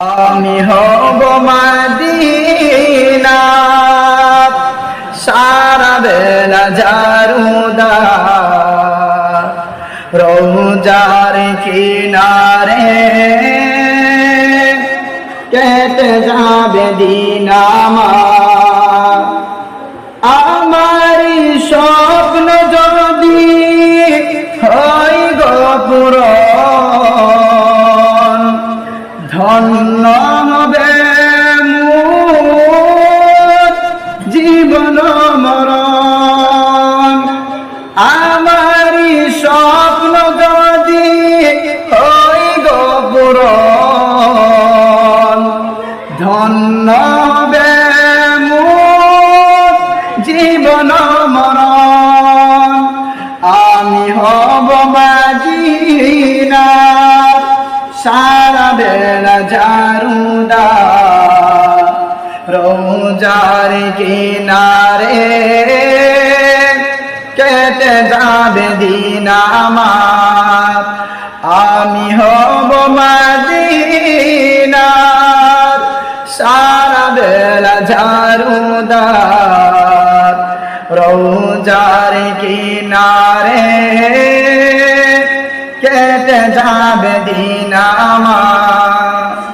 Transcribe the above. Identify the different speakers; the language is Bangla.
Speaker 1: আমি হব মাদিনা। সারা বেলা জারুদা রোজার কিনারে কেটে যাবে দিনামা আমারি। স্বপ্ন যদি হয় গপুর ধন্য গপুর ধন্য জীবন মরণ। আমি হব মাজিনা সারা বেলা জারুদা রোজার কিনারে কেটে যাবে দিন আমার। মাদিনার সারা বেলা ঝাড়ুদার রৌজার কিনারে কেটে যাবে দিন আমার।